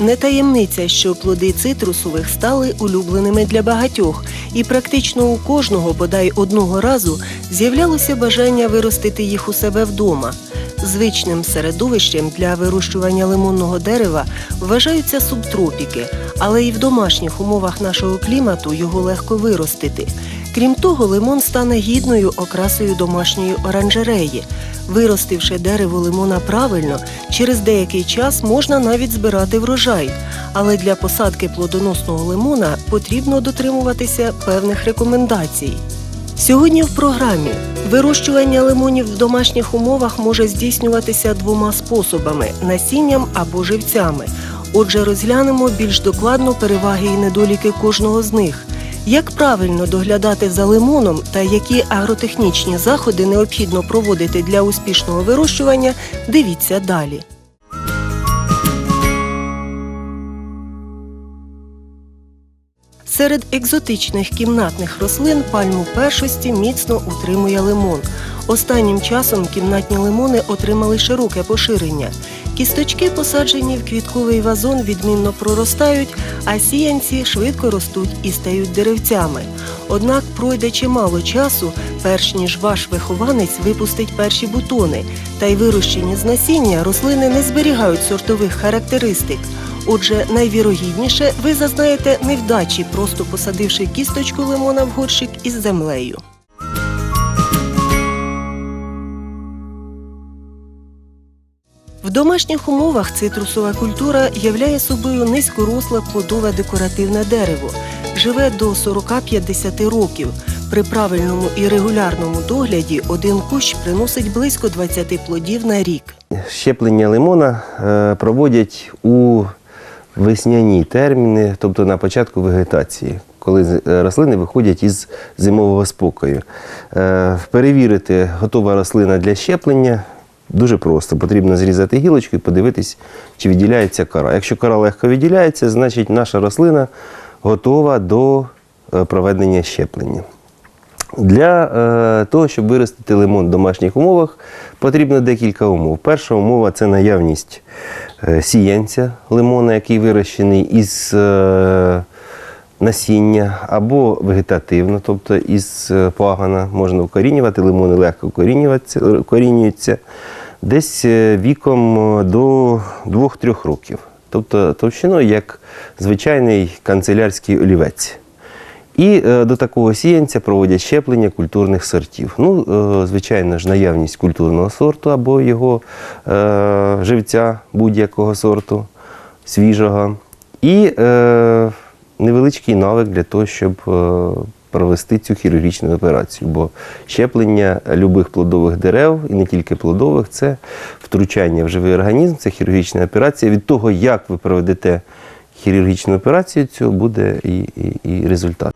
Не таємниця, що плоди цитрусових стали улюбленими для багатьох, і практично у кожного, бодай одного разу, з'являлося бажання виростити їх у себе вдома. Звичним середовищем для вирощування лимонного дерева вважаються субтропіки, але і в домашніх умовах нашого клімату його легко виростити. Крім того, лимон стане гідною окрасою домашньої оранжереї. Виростивши дерево лимона правильно, через деякий час можна навіть збирати врожай. Але для посадки плодоносного лимона потрібно дотримуватися певних рекомендацій. Сьогодні в програмі вирощування лимонів в домашніх умовах може здійснюватися двома способами насінням або живцями. Отже, розглянемо більш докладно переваги і недоліки кожного з них. Як правильно доглядати за лимоном та які агротехнічні заходи необхідно проводити для успішного вирощування, дивіться далі. Серед екзотичних кімнатних рослин пальму першості міцно утримує лимон. Останнім часом кімнатні лимони отримали широке поширення. Кісточки, посаджені в квітковий вазон, відмінно проростають, а сіянці швидко ростуть і стають деревцями. Однак пройде чимало часу, перш ніж ваш вихованець випустить перші бутони, та й вирощені з насіння рослини не зберігають сортових характеристик. Отже, найвірогідніше ви зазнаєте невдачі, просто посадивши кісточку лимона в горщик із землею. В домашніх умовах цитрусова культура являє собою низькоросле плодове декоративне дерево, живе до 40-50 років. При правильному і регулярному догляді один кущ приносить близько 20 плодів на рік. Щеплення лимона е, проводять у весняні терміни, тобто на початку вегетації, коли е, рослини виходять із зимового спокою. Е, Перевірити, готова рослина для щеплення. Дуже просто. Потрібно зрізати гілочку і подивитись, чи відділяється кора. Якщо кора легко відділяється, значить наша рослина готова до е, проведення щеплення. Для е, того, щоб виростити лимон в домашніх умовах, потрібно декілька умов. Перша умова це наявність е, сіянця лимона, який вирощений із е, насіння або вегетативно, тобто із е, пагана можна укорінювати. Лимони легко укорінюються, укорінюються десь е, віком е, до 2-3 років. Тобто товщиною як звичайний канцелярський олівець. І е, до такого сіянця проводять щеплення культурних сортів. Ну, звичайно ж, наявність культурного сорту або його е, живця будь-якого сорту, свіжого. І невеличкий навик для того, щоб провести цю хірургічну операцію. Бо щеплення любих плодових дерев, і не тільки плодових, це втручання в живий організм, це хірургічна операція. Від того, як ви проведете хірургічну операцію, цього буде і, і, і результат.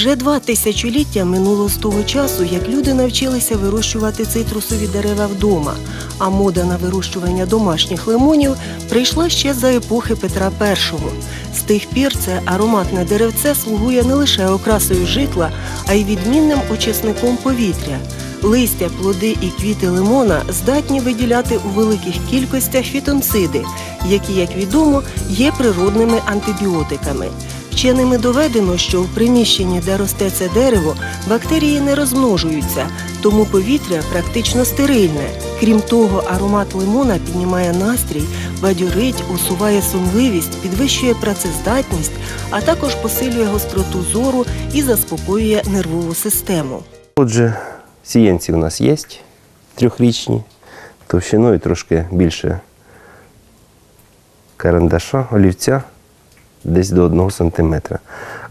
Вже два тисячоліття минуло з того часу, як люди навчилися вирощувати цитрусові дерева вдома, а мода на вирощування домашніх лимонів прийшла ще за епохи Петра І. З тих пір це ароматне деревце слугує не лише окрасою житла, а й відмінним очисником повітря. Листя, плоди і квіти лимона здатні виділяти у великих кількостях фітонциди, які, як відомо, є природними антибіотиками. Вченими доведено, що в приміщенні, де росте це дерево, бактерії не розмножуються, тому повітря практично стерильне. Крім того, аромат лимона піднімає настрій, бадьорить, усуває сонливість, підвищує працездатність, а також посилює гостроту зору і заспокоює нервову систему. Отже, сіянці у нас є трьохрічні, товщиною трошки більше карандаша, олівця, десь до 1 см.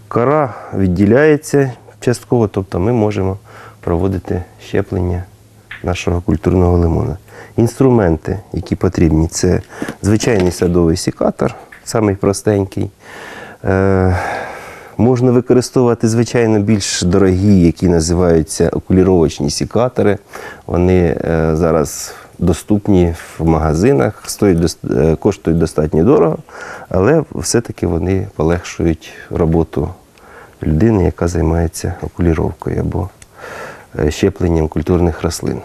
Кора відділяється частково, тобто ми можемо проводити щеплення нашого культурного лимона. Інструменти, які потрібні, це звичайний садовий сікатор, самий простенький. Е, Можна використовувати, звичайно, більш дорогі, які називаються окуліровочні сікатори. Вони е, зараз доступні в магазинах, стоять, е, коштують достатньо дорого, але все-таки вони полегшують роботу людини, яка займається окуліровкою або е, щепленням культурних рослин.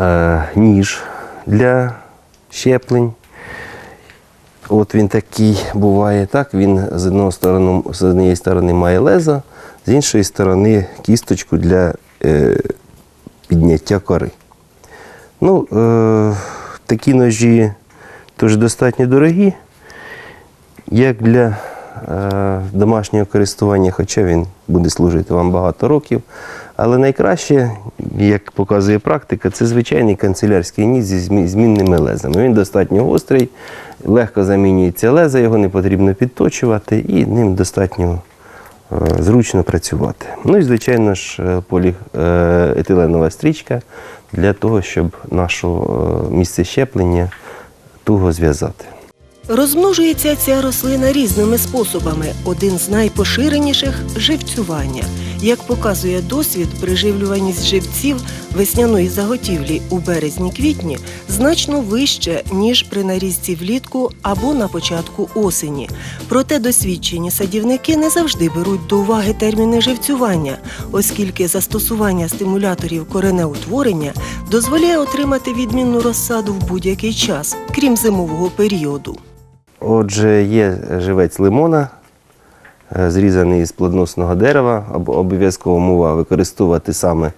е, ніж для щеплень. От він такий буває так. Він з одного сторони, з однієї сторони має лезо, з іншої сторони кісточку для е, підняття кори. Ну, е, такі ножі теж достатньо дорогі, як для е, домашнього користування, хоча він буде служити вам багато років. Але найкраще, як показує практика, це звичайний канцелярський ніж зі змінними лезами. Він достатньо гострий, легко замінюється леза, його не потрібно підточувати і ним достатньо зручно працювати. Ну і, звичайно ж, е, поліетиленова стрічка для того, щоб наше місце щеплення туго зв'язати. Розмножується ця рослина різними способами. Один з найпоширеніших живцювання. Як показує досвід, приживлюваність живців весняної заготівлі у березні-квітні значно вище, ніж при нарізці влітку або на початку осені. Проте досвідчені садівники не завжди беруть до уваги терміни живцювання, оскільки застосування стимуляторів коренеутворення дозволяє отримати відмінну розсаду в будь-який час, крім зимового періоду. Отже, є живець лимона, зрізаний з плодоносного дерева. Об- Обов'язково мова використовувати саме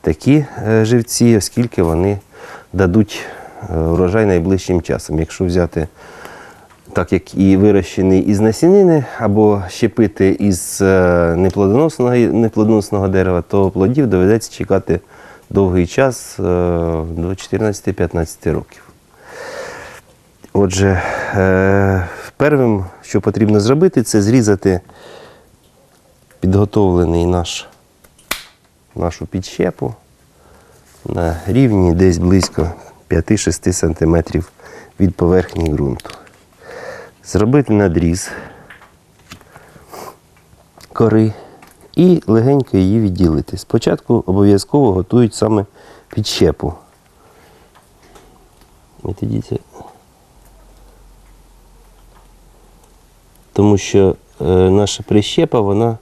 такі е, живці, оскільки вони дадуть е, врожай найближчим часом. Якщо взяти так як і вирощений із насінини, або щепити із е, неплодоносного, неплодоносного дерева, то плодів доведеться чекати довгий час е, до 14-15 років. Отже, е, первим, що потрібно зробити, це зрізати підготовлений наш, нашу підщепу на рівні десь близько 5-6 см від поверхні ґрунту. Зробити надріз кори і легенько її відділити. Спочатку обов'язково готують саме підщепу. Відійдіть. Тому що е, наша прищепа вона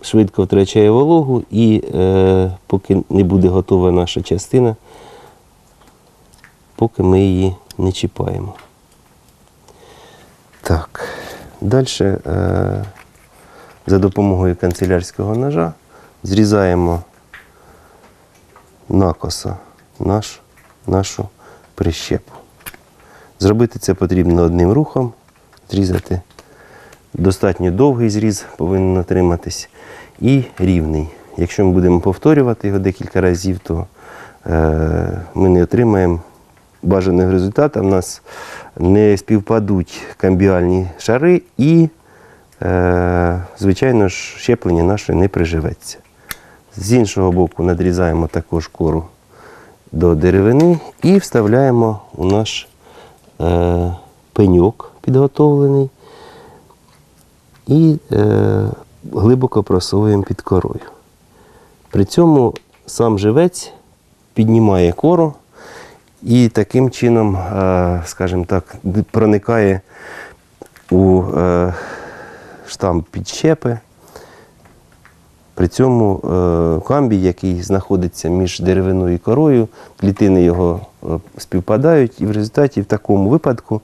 швидко втрачає вологу і е, поки не буде готова наша частина, поки ми її не чіпаємо. Так, далі е, за допомогою канцелярського ножа зрізаємо накоса наш, нашу прищепу. Зробити це потрібно одним рухом, зрізати достатньо довгий зріз повинен отриматись і рівний. Якщо ми будемо повторювати його декілька разів, то е, ми не отримаємо бажаного результату. У нас не співпадуть камбіальні шари і, е, звичайно ж, щеплення наше не приживеться. З іншого боку, надрізаємо також кору до деревини і вставляємо у наш е, пеньок підготовлений і е, глибоко просовуємо під корою. При цьому сам живець піднімає кору і таким чином, е, скажімо так, проникає у е, штамп підщепи. При цьому е, камбій, який знаходиться між деревиною і корою, клітини його е, співпадають, і в результаті в такому випадку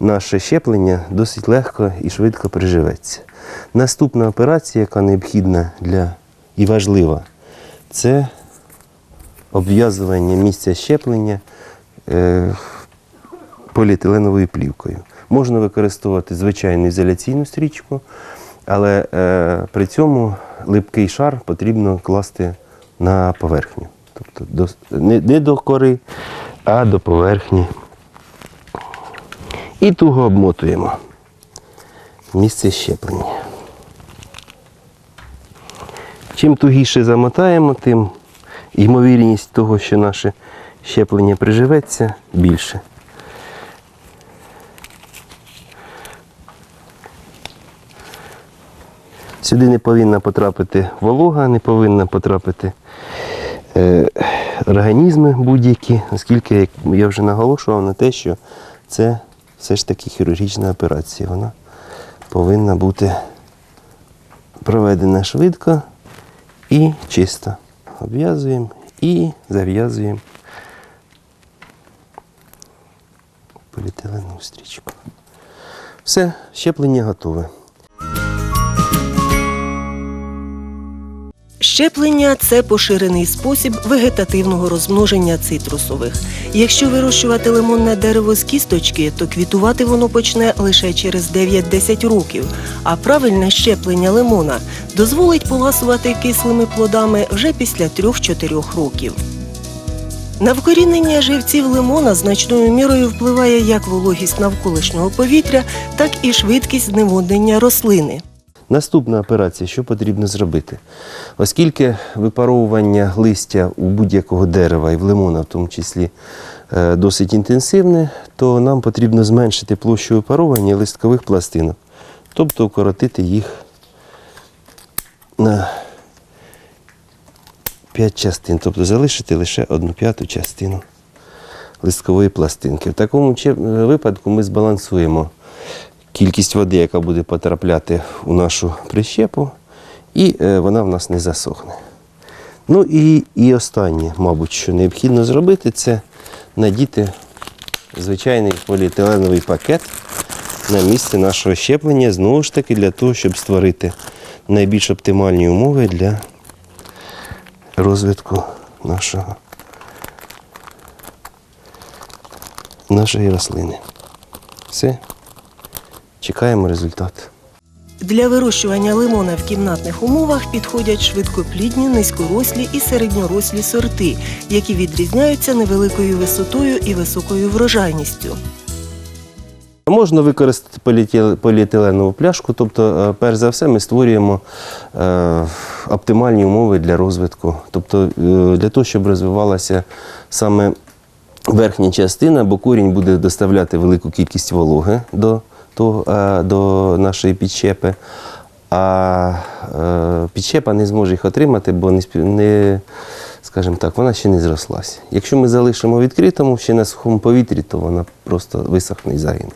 наше щеплення досить легко і швидко приживеться. Наступна операція, яка необхідна для і важлива, це обв'язування місця щеплення е, поліетиленовою плівкою. Можна використовувати звичайну ізоляційну стрічку, але при цьому липкий шар потрібно класти на поверхню. Тобто до, не, не до кори, а до поверхні. І туго обмотуємо місце щеплення. Чим тугіше замотаємо, тим ймовірність того, що наше щеплення приживеться, більше. Сюди не повинна потрапити волога, не повинна потрапити е, організми будь-які, оскільки як я вже наголошував на те, що це все ж таки хірургічна операція. Вона повинна бути проведена швидко і чисто. Обв'язуємо і зав'язуємо поліетиленову стрічку. Все, щеплення готове. Щеплення це поширений спосіб вегетативного розмноження цитрусових. Якщо вирощувати лимонне дерево з кісточки, то квітувати воно почне лише через 9-10 років. А правильне щеплення лимона дозволить поласувати кислими плодами вже після 3-4 років. На вкорінення живців лимона значною мірою впливає як вологість навколишнього повітря, так і швидкість зневоднення рослини. Наступна операція, що потрібно зробити? Оскільки випаровування листя у будь-якого дерева і в лимона в тому числі е, досить інтенсивне, то нам потрібно зменшити площу випаровування листкових пластинок, тобто укоротити їх на 5 частин, тобто залишити лише одну п'яту частину листкової пластинки. В такому випадку ми збалансуємо кількість води, яка буде потрапляти у нашу прищепу, і е, вона в нас не засохне. Ну і, і останнє, мабуть, що необхідно зробити, це надіти звичайний поліетиленовий пакет на місце нашого щеплення, знову ж таки, для того, щоб створити найбільш оптимальні умови для розвитку нашого, нашої рослини. Все. Чекаємо результат. Для вирощування лимона в кімнатних умовах підходять швидкоплідні, низькорослі і середньорослі сорти, які відрізняються невеликою висотою і високою врожайністю. Можна використати поліетил- поліетиленову пляшку, тобто, е, перш за все, ми створюємо е, оптимальні умови для розвитку. Тобто, е, для того, щоб розвивалася саме верхня частина, бо корінь буде доставляти велику кількість вологи до, того, е, до нашої підщепи, а е, підщепа не зможе їх отримати, бо не, не скажімо так, вона ще не зрослася. Якщо ми залишимо відкритому, ще на сухому повітрі, то вона просто висохне і загине.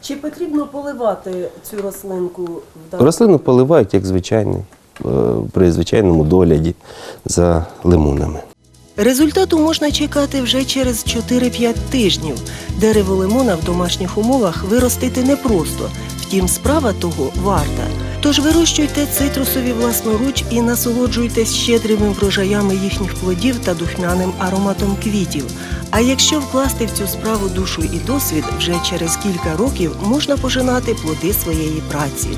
Чи потрібно поливати цю рослинку Рослину поливають як звичайний, е, при звичайному догляді за лимонами. Результату можна чекати вже через 4-5 тижнів. Дерево лимона в домашніх умовах виростити непросто, втім, справа того варта. Тож вирощуйте цитрусові власноруч і насолоджуйтесь щедрими врожаями їхніх плодів та духмяним ароматом квітів. А якщо вкласти в цю справу душу і досвід, вже через кілька років можна пожинати плоди своєї праці.